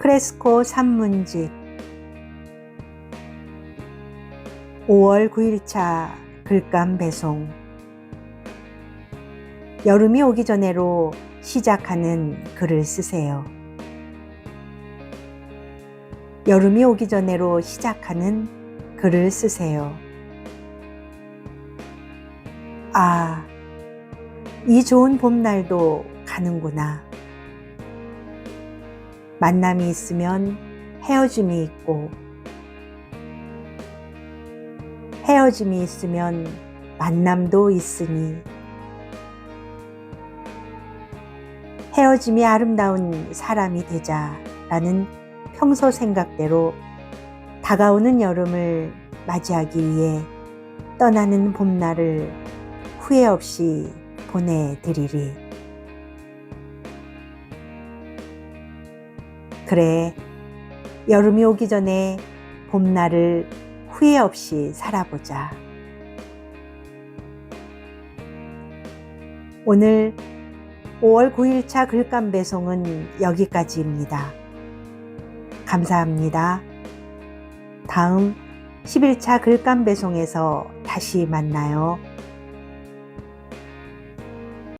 크레스코 산문집 5월 9일차 글감 배송 여름이 오기 전에로 시작하는 글을 쓰세요. 여름이 오기 전에로 시작하는 글을 쓰세요. 아, 이 좋은 봄날도 가는구나. 만남이 있으면 헤어짐이 있고, 헤어짐이 있으면 만남도 있으니, 헤어짐이 아름다운 사람이 되자라는 평소 생각대로 다가오는 여름을 맞이하기 위해 떠나는 봄날을 후회 없이 보내드리리. 그래, 여름이 오기 전에 봄날을 후회 없이 살아보자. 오늘 5월 9일차 글감 배송은 여기까지입니다. 감사합니다. 다음 11차 글감 배송에서 다시 만나요.